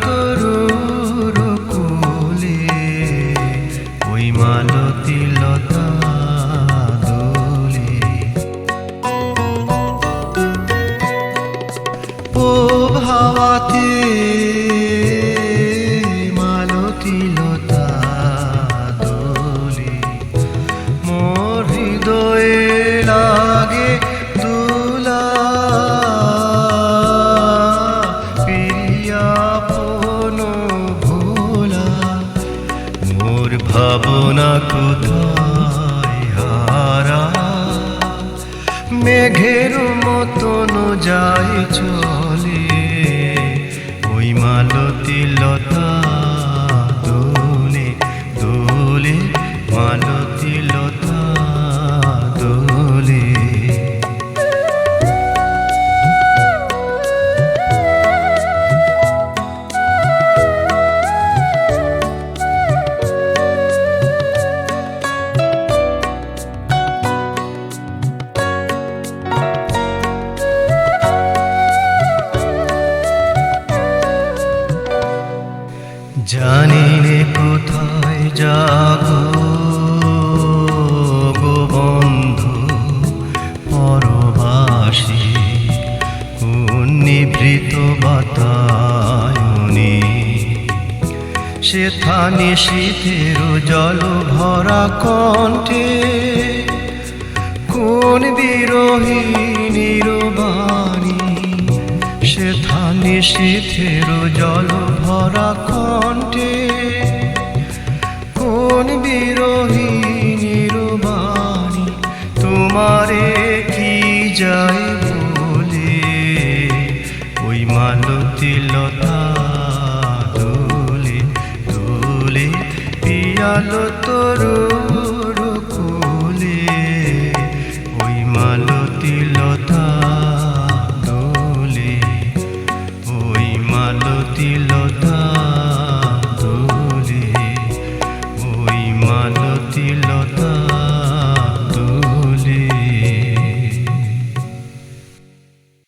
তরুর কুলে ওই মালতী লতা না কোথায় হারা। মেঘের মতন যাই চলে। ওই মালতি লতা জানি কোথায় যাগো গো বন্ধু, পরবাসী কোন নিভৃত বাতায়নে। সে থানে শীতের জল ভরা কণ্ঠে, কোন বিরোহী নিরবাণী? সে থানে শীতের জল ভরা কণ্ঠে তোমারে কি যাই বলে? ওই মালতি লতা দোলে দোলে পিয়াল তোর কোলে। ওই মালতি লতা দোলে, ওই মালতি লতা